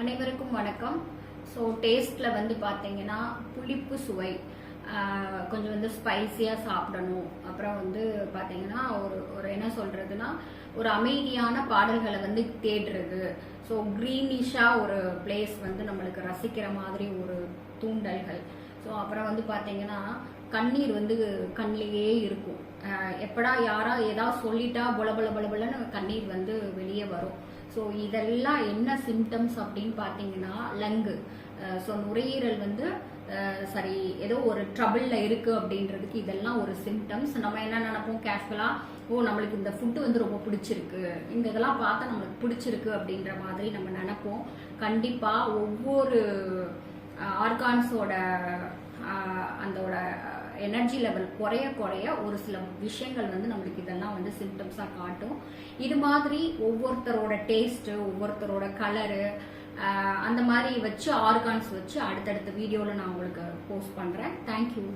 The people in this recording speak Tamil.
அனைவருக்கும் வணக்கம். ஸோ டேஸ்ட்டில் வந்து பார்த்தீங்கன்னா புளிப்பு சுவை. கொஞ்சம் வந்து ஸ்பைசியாக சாப்பிடணும். அப்புறம் வந்து பார்த்தீங்கன்னா ஒரு ஒரு என்ன சொல்கிறதுனா ஒரு அமைதியான பாடல்களை வந்து தேடுறது. ஸோ க்ரீனிஷாக ஒரு பிளேஸ் வந்து நம்மளுக்கு ரசிக்கிற மாதிரி ஒரு தூண்டல் அப்புறம் வந்து பார்த்தீங்கன்னா கண்ணீர் வந்து கண்ணிலேயே இருக்கும். எப்படா யாரா ஏதாவது சொல்லிட்டா பொல பொல பொல கண்ணீர் வந்து வெளியே வரும். ஸோ இதெல்லாம் என்ன சிம்டம்ஸ் அப்படின்னு பார்த்தீங்கன்னா லங்கு ஸோ நுரையீரல் வந்து சரி ஏதோ ஒரு ட்ரபிளில் இருக்கு அப்படின்றதுக்கு இதெல்லாம் ஒரு சிம்டம்ஸ் நம்ம என்ன நினைப்போம்? கேஷுவலாக ஓ நம்மளுக்கு இந்த ஃபுட்டு வந்து ரொம்ப பிடிச்சிருக்கு. இந்த இதெல்லாம் பார்த்தா நம்மளுக்கு பிடிச்சிருக்கு அப்படின்ற மாதிரி நம்ம நினைப்போம். கண்டிப்பாக ஒவ்வொரு ஆர்கான்ஸோட எனர்ஜி லெவல் குறைய குறைய ஒரு சில விஷயங்கள் வந்து நம்மளுக்கு இதெல்லாம் வந்து சிம்டம்ஸாக காட்டும். இது மாதிரி ஒவ்வொருத்தரோட டேஸ்ட்டு ஒவ்வொருத்தரோட கலரு அந்த மாதிரி வச்சு ஆர்கான்ஸ் வச்சு அடுத்தடுத்த வீடியோவில் நான் உங்களுக்கு போஸ்ட் பண்ணுறேன் தேங்க்யூ